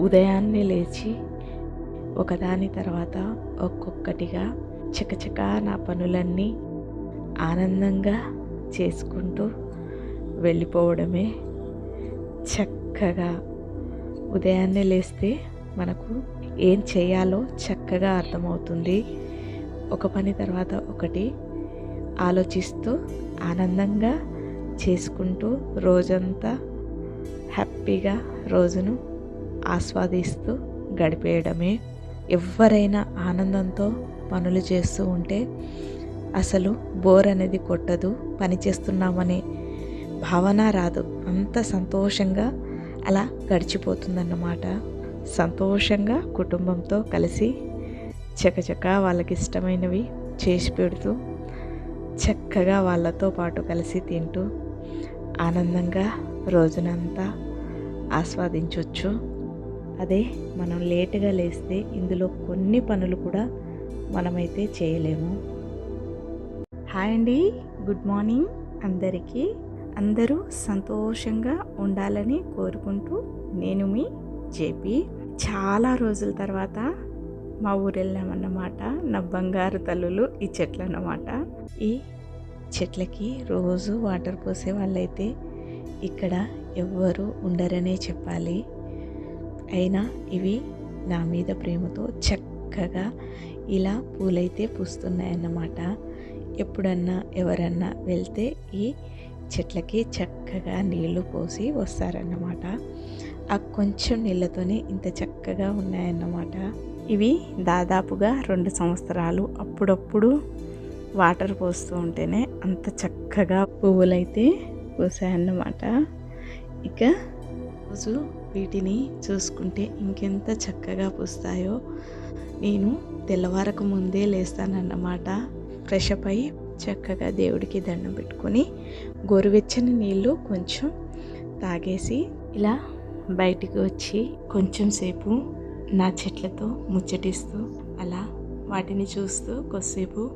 ఉదయాన్నే లేచి ఒకదాని తర్వాత ఒక్కొక్కటిగా చకచకా నా పనులన్నీ ఆనందంగా చేసుకుంటూ వెళ్ళిపోవడమే చక్కగా. ఉదయాన్నే లేస్తే మనకు ఏం చేయాలో చక్కగా అర్థమవుతుంది. ఒక పని తర్వాత ఒకటి ఆలోచిస్తూ ఆనందంగా చేసుకుంటూ రోజంతా హ్యాపీగా రోజును ఆస్వాదిస్తూ గడిపేయడమే. ఎవరైనా ఆనందంతో పనులు చేస్తూ ఉంటే అసలు బోర్ అనేది కొట్టదు పని చేస్తున్నామనే భావన రాదు. అంత సంతోషంగా అలా గడిచిపోతుందన్నమాట. సంతోషంగా కుటుంబంతో కలిసి చకచక వాళ్ళకి ఇష్టమైనవి చేసి పెడుతూ చక్కగా వాళ్ళతో పాటు కలిసి తింటూ ఆనందంగా రోజునంతా ఆస్వాదించవచ్చు అదే మనం లేటుగా లేస్తే ఇందులో కొన్ని పనులు కూడా మనమైతే చేయలేము. హాయ్ అండి. గుడ్ మార్నింగ్ అందరికీ. అందరూ సంతోషంగా ఉండాలని కోరుకుంటూ నేను మీ జేపీ. చాలా రోజుల తర్వాత మా ఊరు వెళ్ళామన్నమాట నా బంగారు తల్లులు ఈ చెట్లు అన్నమాట ఈ చెట్లకి రోజు వాటర్ పోసే వాళ్ళైతే ఇక్కడ ఎవ్వరు ఉండరనే చెప్పాలి. అయినా ఇవి నా మీద ప్రేమతో చక్కగా ఇలా పూలైతే పూస్తున్నాయన్నమాట. ఎప్పుడన్నా ఎవరన్నా వెళ్తే ఈ చెట్లకి చక్కగా నీళ్ళు పోసి వస్తారన్నమాట. ఆ కొంచెం నీళ్ళతోనే ఇంత చక్కగా ఉన్నాయన్నమాట. ఇవి దాదాపుగా రెండు సంవత్సరాలు అప్పుడప్పుడు వాటర్ పోస్తూ ఉంటేనే అంత చక్కగా పువ్వులైతే పూసాయన్నమాట. ఇక రోజు వీటిని చూసుకుంటే ఇంకెంత చక్కగా పూస్తాయో. నేను తెల్లవారకు ముందే లేస్తానన్నమాట. ఫ్రెష్ అప్ అయి చక్కగా దేవుడికి దండం పెట్టుకొని గోరువెచ్చని నీళ్ళు కొంచెం తాగేసి ఇలా బయటికి వచ్చి కొంచెం సేపు నా చెట్లతో ముచ్చటిస్తూ అలా వాటిని చూస్తూ కొద్దిసేపు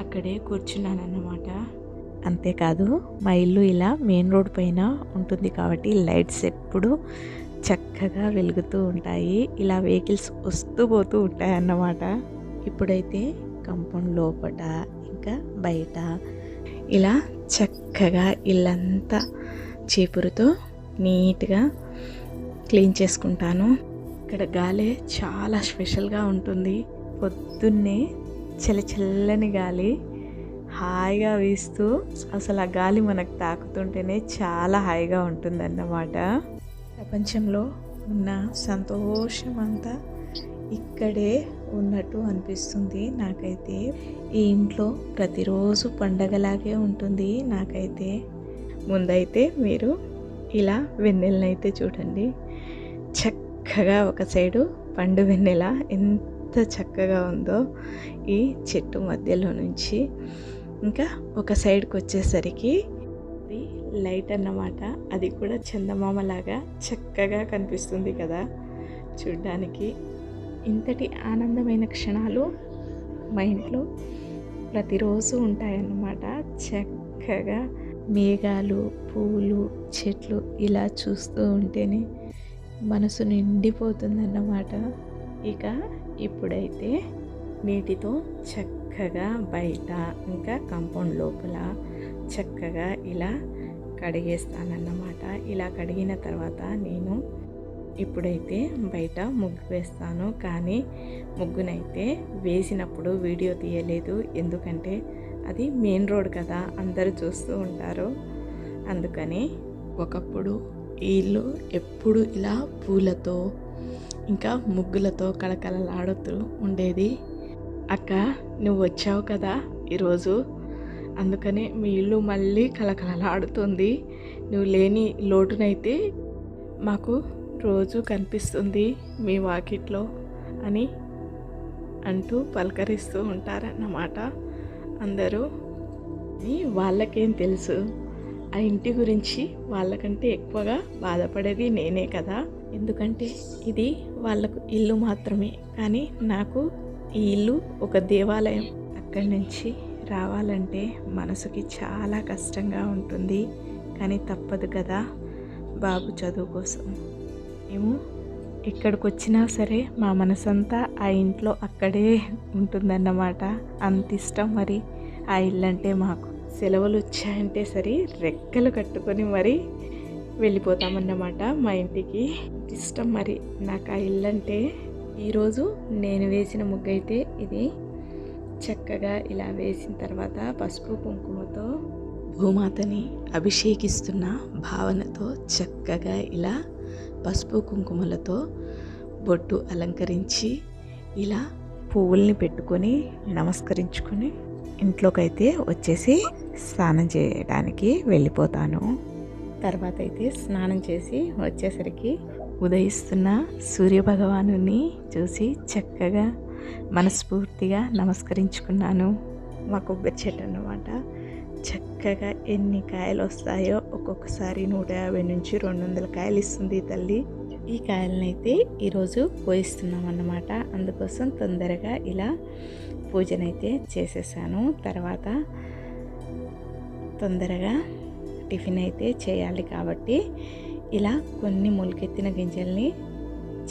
అక్కడే కూర్చున్నానన్నమాట. అంతేకాదు మా ఇల్లు ఇలా మెయిన్ రోడ్ పైన ఉంటుంది కాబట్టి లైట్స్ ఎప్పుడు చక్కగా వెలుగుతూ ఉంటాయి. ఇలా వెహికల్స్ వస్తూ పోతూ ఉంటాయి అన్నమాట. ఇప్పుడైతే కంపౌండ్ లోపట ఇంకా బయట ఇలా చక్కగా ఇల్లంతా చీపురుతో నీట్గా క్లీన్ చేసుకుంటాను. ఇక్కడ గాలి చాలా స్పెషల్గా ఉంటుంది. పొద్దున్నే చల్ల చల్లని గాలి. హాయిగా వీస్తూ అసలు ఆ గాలి మనకు తాకుతుంటేనే చాలా హాయిగా ఉంటుందన్నమాట. ప్రపంచంలో ఉన్న సంతోషం అంతా ఇక్కడే ఉన్నట్టు అనిపిస్తుంది నాకైతే. ఈ ఇంట్లో ప్రతిరోజు పండగలాగే ఉంటుంది నాకైతే. ముందైతే మీరు ఇలా వెన్నెలనైతే చూడండి. చక్కగా ఒక సైడు పండు వెన్నెల ఎంత చక్కగా ఉందో ఈ చెట్టు మధ్యలో నుంచి. ఇంకా ఒక సైడ్కి వచ్చేసరికి అది లైట్ అన్నమాట. అది కూడా చందమామలాగా చక్కగా కనిపిస్తుంది కదా చూడ్డానికి. ఇంతటి ఆనందమైన క్షణాలు మా ఇంట్లో ప్రతిరోజు ఉంటాయన్నమాట. చక్కగా మేఘాలు పూలు చెట్లు ఇలా చూస్తూ ఉంటేనే మనసు నిండిపోతుందన్నమాట. ఇక ఇప్పుడైతే నీటితో చక్కగా బయట ఇంకా కాంపౌండ్ లోపల చక్కగా ఇలా కడిగేస్తానన్నమాట. ఇలా కడిగిన తర్వాత నేను ఇప్పుడైతే బయట ముగ్గు వేస్తాను. కానీ ముగ్గునైతే వేసినప్పుడు వీడియో తీయలేదు. ఎందుకంటే అది మెయిన్ రోడ్ కదా అందరూ చూస్తూ ఉంటారు. అందుకని ఒకప్పుడు వీళ్ళు ఇల్లు ఎప్పుడు ఇలా పూలతో ఇంకా ముగ్గులతో కళకళలాడుతూ ఉండేది. అక్క నువ్వు వచ్చావు కదా ఈరోజు. అందుకనే మీ ఇల్లు మళ్ళీ కళకళలాడుతుంది. నువ్వు లేని లోటునైతే మాకు రోజు కనిపిస్తుంది మీ వాకిట్లో అని అంటూ పలకరిస్తూ ఉంటారన్నమాట అందరూ. వాళ్ళకేం తెలుసు? ఆ ఇంటి గురించి వాళ్ళకంటే ఎక్కువగా బాధపడేది నేనే కదా. ఎందుకంటే ఇది వాళ్ళకు ఇల్లు మాత్రమే. కానీ నాకు ఈ ఇల్లు ఒక దేవాలయం. అక్కడి నుంచి రావాలంటే మనసుకి చాలా కష్టంగా ఉంటుంది. కానీ తప్పదు కదా బాబు చదువు కోసం. మేము ఎక్కడికి వచ్చినా సరే మా మనసంతా ఆ ఇంట్లో అక్కడే ఉంటుందన్నమాట. అంత ఇష్టం మరి ఆ ఇల్లు అంటే మాకు. సెలవులు వచ్చాయంటే సరే రెక్కలు కట్టుకొని మరి వెళ్ళిపోతామన్నమాట మా ఇంటికి. ఇష్టం మరి. నాకు ఆ ఇల్లు అంటే ఈరోజు నేను వేసిన ముగ్గు అయితే ఇది చక్కగా ఇలా వేసిన తర్వాత పసుపు కుంకుమతో భూమాతని అభిషేకిస్తున్న భావనతో చక్కగా ఇలా పసుపు కుంకుమలతో బొట్టు అలంకరించి ఇలా పువ్వుల్ని పెట్టుకొని నమస్కరించుకొని ఇంట్లోకైతే వచ్చేసి స్నానం చేయడానికి వెళ్ళిపోతాను. తర్వాత అయితే స్నానం చేసి వచ్చేసరికి ఉదయిస్తున్న సూర్యభగవాను చూసి చక్కగా మనస్ఫూర్తిగా నమస్కరించుకున్నాను. మా కొబ్బరి చెట్టు అన్నమాట. చక్కగా ఎన్ని కాయలు వస్తాయో ఒక్కొక్కసారి నూట యాభై నుంచి రెండు వందల కాయలు ఇస్తుంది తల్లి. ఈ కాయలనైతే ఈరోజు పోయిస్తున్నాం అన్నమాట అందుకోసం తొందరగా ఇలా పూజనైతే చేసేసాను. తర్వాత తొందరగా టిఫిన్ అయితే చేయాలి కాబట్టి ఇలా కొన్ని మొలకెత్తిన గింజల్ని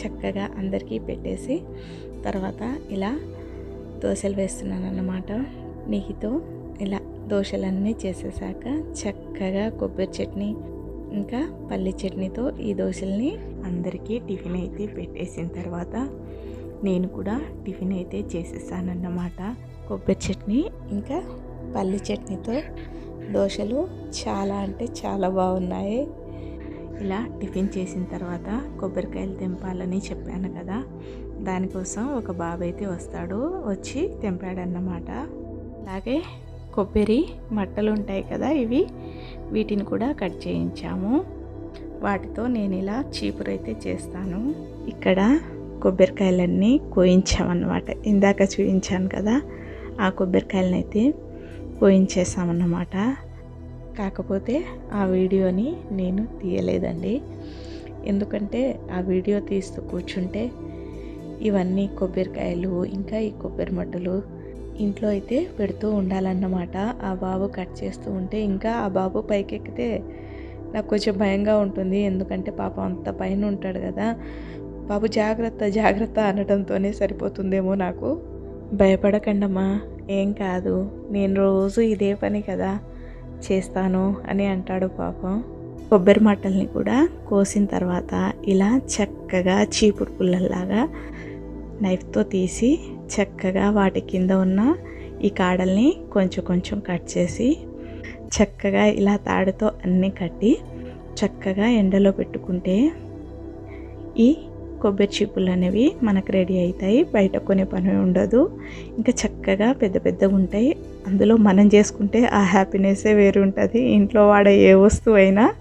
చక్కగా అందరికీ పెట్టేసి తర్వాత ఇలా దోశలు వేస్తున్నాను అన్నమాట నెయ్యితో ఇలా దోశలన్నీ చేసేసాక చక్కగా కొబ్బరి చట్నీ ఇంకా పల్లి చట్నీతో ఈ దోశల్ని అందరికీ టిఫిన్ అయితే పెట్టేసిన తర్వాత నేను కూడా టిఫిన్ అయితే చేసేసానన్నమాట. కొబ్బరి చట్నీ ఇంకా పల్లి చట్నీతో దోశలు చాలా అంటే చాలా బాగున్నాయి. ఇలా టిఫిన్ చేసిన తర్వాత కొబ్బరికాయలు తెంపాలని చెప్పాను కదా. దానికోసం ఒక బాబు అయితే వస్తాడు. వచ్చి తెంపాడన్నమాట. అలాగే కొబ్బరి మట్టలు ఉంటాయి కదా ఇవి. వీటిని కూడా కట్ చేయించాము. వాటితో నేను ఇలా చీపురు అయితే చేస్తాను. ఇక్కడ కొబ్బరికాయలన్నీ కోయించామన్నమాట. ఇందాక చూపించాను కదా. ఆ కొబ్బరికాయలని అయితే కోయించేసామన్నమాట. కాకపోతే ఆ వీడియోని నేను తీయలేదండి. ఎందుకంటే ఆ వీడియో తీస్తూ కూర్చుంటే ఇవన్నీ కొబ్బరికాయలు ఇంకా ఈ కొబ్బరి మట్టలు ఇంట్లో అయితే పెడుతూ ఉండాలన్నమాట. ఆ బాబు కట్ చేస్తూ ఉంటే ఇంకా ఆ బాబు పైకెక్కితే నాకు కొంచెం భయంగా ఉంటుంది. ఎందుకంటే పాపం అంత పైన ఉంటాడు కదా. బాబు జాగ్రత్త జాగ్రత్త అనడంతోనే సరిపోతుందేమో నాకు. భయపడకండమ్మా ఏం కాదు. నేను రోజు ఇదే పని కదా. చేస్తాను అని అంటాడు పాపం. కొబ్బరి మట్టల్ని కూడా కోసిన తర్వాత ఇలా చక్కగా చీపురు పుల్లల్లాగా నైఫ్తో తీసి చక్కగా వాటి కింద ఉన్న ఈ కాడల్ని కొంచెం కొంచెం కట్ చేసి చక్కగా ఇలా తాడుతో అన్నీ కట్టి చక్కగా ఎండలో పెట్టుకుంటే ఈ కొబ్బరి చిప్పులు అనేవి మనకు రెడీ అవుతాయి. బయట కొనే పని ఉండదు. ఇంకా చక్కగా పెద్ద పెద్దగా ఉంటాయి. అందులో మనం చేసుకుంటే ఆ హ్యాపీనెస్సే వేరు ఉంటుంది. ఇంట్లో వాడే ఏ వస్తువు అయినా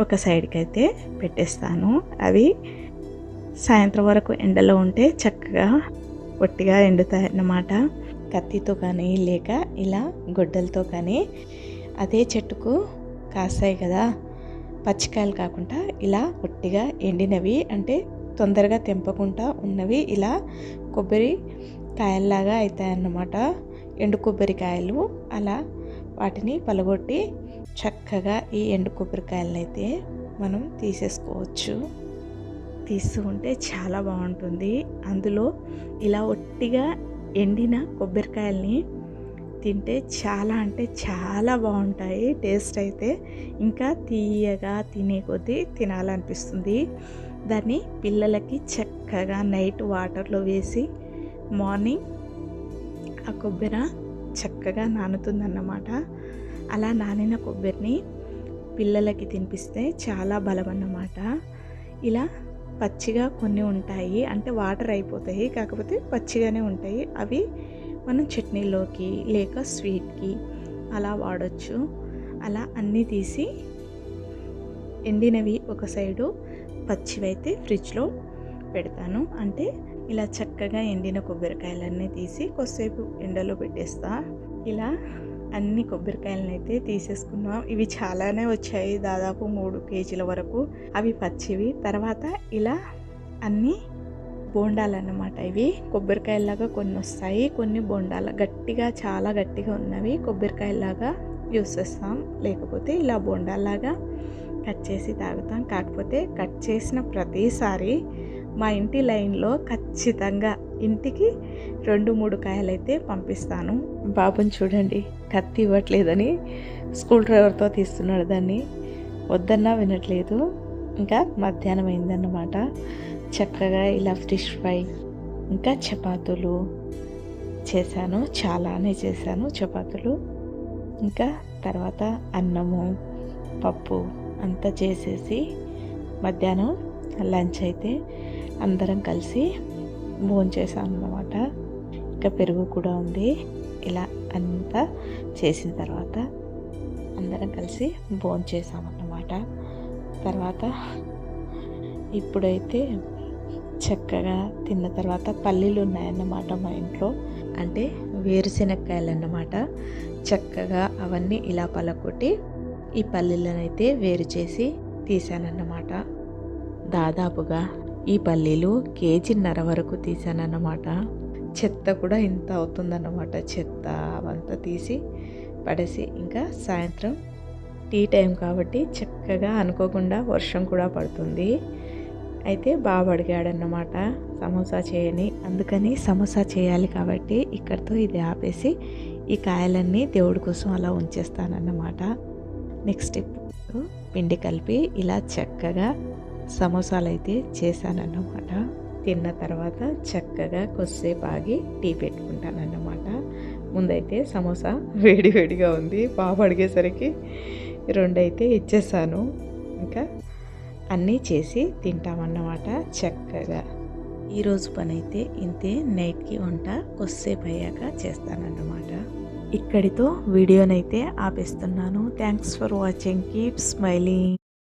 ఒక సైడ్కి అయితే పెట్టేస్తాను. అవి సాయంత్రం వరకు ఎండలో ఉంటే చక్కగా పొట్టిగా ఎండుతాయి అన్నమాట కత్తితో కానీ లేక ఇలా గొడ్డలతో కానీ. అదే చెట్టుకు కాస్తాయి కదా. పచ్చికాయలు కాకుండా ఇలా పొట్టిగా ఎండినవి అంటే తొందరగా తెంపకుండా ఉన్నవి ఇలా కొబ్బరి కాయల్లాగా అవుతాయన్నమాట ఎండు కొబ్బరికాయలు అలా వాటిని పలగొట్టి చక్కగా ఈ ఎండు కొబ్బరికాయలను అయితే మనం తీసేసుకోవచ్చు. తీస్తూ ఉంటే చాలా బాగుంటుంది. అందులో ఇలా ఒట్టిగా ఎండిన కొబ్బరికాయల్ని తింటే చాలా అంటే చాలా బాగుంటాయి. టేస్ట్ అయితే ఇంకా తీయగా తినే కొద్దీ తినాలనిపిస్తుంది. దాన్ని పిల్లలకి చక్కగా నైట్ వాటర్లో వేసి మార్నింగ్ ఆ కొబ్బరి చక్కగా నానుతుందన్నమాట. అలా నానిన కొబ్బరిని పిల్లలకి తినిపిస్తే చాలా బలం అన్నమాట ఇలా పచ్చిగా కొన్ని ఉంటాయి. అంటే వాటర్ అయిపోతాయి. కాకపోతే పచ్చిగానే ఉంటాయి. అవి మనం చట్నీలోకి లేక స్వీట్కి అలా వాడచ్చు. అలా అన్నీ తీసి ఎండినవి ఒక సైడు పచ్చివైతే ఫ్రిడ్జ్లో పెడతాను. అంటే ఇలా చక్కగా ఎండిన కొబ్బరికాయలన్నీ తీసి కొద్దిసేపు ఎండలో పెట్టేస్తా. ఇలా అన్ని కొబ్బరికాయలను అయితే తీసేసుకున్నాం. ఇవి చాలానే వచ్చాయి. దాదాపు మూడు కేజీల వరకు. అవి పచ్చివి. తర్వాత ఇలా అన్ని బోండాలన్నమాట ఇవి. కొబ్బరికాయలాగా కొన్ని వస్తాయి. కొన్ని బోండాలు గట్టిగా చాలా గట్టిగా ఉన్నవి. కొబ్బరికాయలాగా యూస్ చేస్తాం. లేకపోతే ఇలా బోండాలాగా కట్ చేసి తాగుతాం. కాకపోతే కట్ చేసిన ప్రతిసారి మా ఇంటి లైన్లో ఖచ్చితంగా ఇంటికి రెండు మూడు కాయలైతే పంపిస్తాను. బాబుని చూడండి కత్తి ఇవ్వట్లేదని స్కూల్ డ్రైవర్తో తీస్తున్నాడు దాన్ని. వద్దన్నా వినట్లేదు. ఇంకా మధ్యాహ్నం అయిందన్నమాట. చక్కగా ఇలా ఫిష్ ఫ్రై ఇంకా చపాతీలు చేశాను. చాలానే చేశాను చపాతీలు. ఇంకా తర్వాత అన్నము పప్పు అంతా చేసేసి మధ్యాహ్నం లంచ్ అయితే అందరం కలిసి భోంచేసాం అన్నమాట ఇంకా పెరుగు కూడా ఉంది. ఇలా అంతా చేసిన తర్వాత అందరం కలిసి భోంచేసామన్నమాట తర్వాత ఇప్పుడైతే చక్కగా తిన్న తర్వాత పల్లీలు ఉన్నాయన్నమాట మా ఇంట్లో. అంటే వేరుశెనక్కాయలు అన్నమాట చక్కగా అవన్నీ ఇలా పలకొట్టి ఈ పల్లీలనైతే వేరు చేసి తీసానన్నమాట దాదాపుగా ఈ పల్లీలు కేజీన్నర వరకు తీసానన్నమాట చెత్త కూడా ఇంత అవుతుందన్నమాట. చెత్త అవంతా తీసి పడేసి ఇంకా సాయంత్రం టీ టైం కాబట్టి చక్కగా అనుకోకుండా వర్షం కూడా పడుతుంది. అయితే బాబు అడిగాడన్నమాట సమోసా చేయని. అందుకని సమోసా చేయాలి కాబట్టి ఇక్కడితో ఇది ఆపేసి ఈ కాయలన్నీ దేవుడి కోసం అలా ఉంచేస్తానన్నమాట. నెక్స్ట్ ఇప్పుడు పిండి కలిపి ఇలా చక్కగా సమోసాలు అయితే చేశానన్నమాట. తిన్న తర్వాత చక్కగా కొద్దిసేపు ఆగి టీ పెట్టుకుంటానన్నమాట. ముందైతే సమోసా వేడి వేడిగా ఉంది. బాబు అడిగేసరికి రెండైతే ఇచ్చేసాను. ఇంకా అన్నీ చేసి తింటామన్నమాట చక్కగా. ఈరోజు పని అయితే ఇంతే. నైట్కి వంట కొద్దిసేపు అయ్యాక చేస్తానన్నమాట. ఇక్కడితో వీడియోనైతే ఆపేస్తున్నాను. Thanks for watching keep smiling